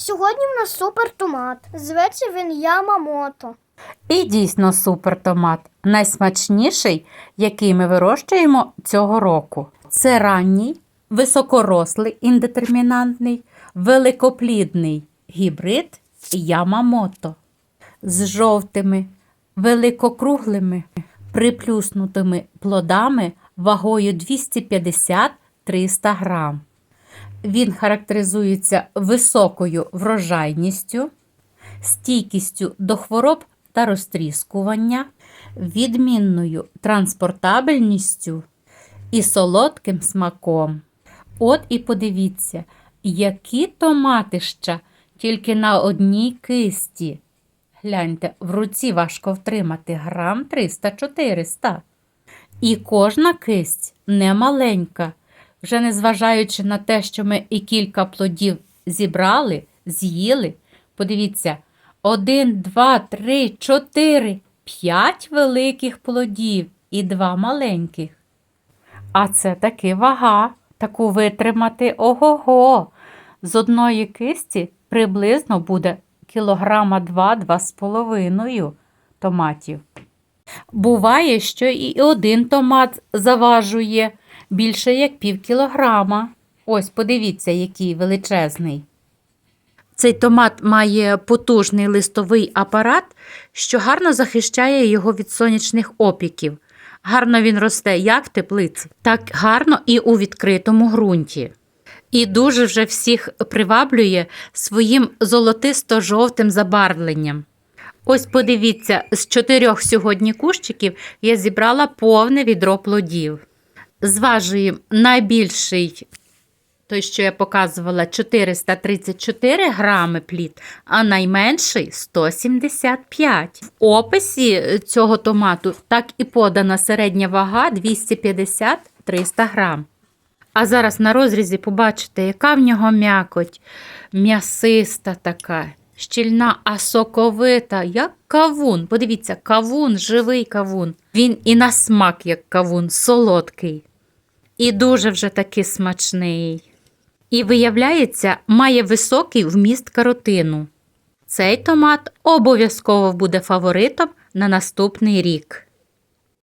Сьогодні в нас супер томат. Зветься він Ямамото. І дійсно супер томат. Найсмачніший, який ми вирощуємо цього року. Це ранній, високорослий індетермінантний, великоплідний гібрид Ямамото з жовтими, великокруглими, приплюснутими плодами вагою 250-300 грам. Він характеризується високою врожайністю, стійкістю до хвороб та розтріскування, відмінною транспортабельністю і солодким смаком. От і подивіться, які томатища тільки на одній кисті. Гляньте, в руці важко втримати грам 300-400. І кожна кисть не маленька, вже незважаючи на те, що ми і кілька плодів зібрали, з'їли. Подивіться, один, два, три, чотири, п'ять великих плодів і два маленьких. А це таки вага, таку витримати ого-го. З одної кисті приблизно буде кілограма два-два з половиною томатів. Буває, що і один томат заважує більше як пів кілограма. Ось подивіться, який величезний. Цей томат має потужний листовий апарат, що гарно захищає його від сонячних опіків. Гарно він росте як в теплиці, так гарно і у відкритому ґрунті. І дуже вже всіх приваблює своїм золотисто-жовтим забарвленням. Ось подивіться, з чотирьох сьогодні кущиків я зібрала повне відро плодів. Зважуємо найбільший, той, що я показувала, 434 грами плід, а найменший 175. В описі цього томату так і подана середня вага 250-300 грам. А зараз на розрізі побачите, яка в нього м'якоть, м'ясиста така, щільна, а соковита, як кавун. Подивіться, кавун, живий кавун. Він і на смак, як кавун, солодкий. І дуже вже таки смачний. І, виявляється, має високий вміст каротину. Цей томат обов'язково буде фаворитом на наступний рік.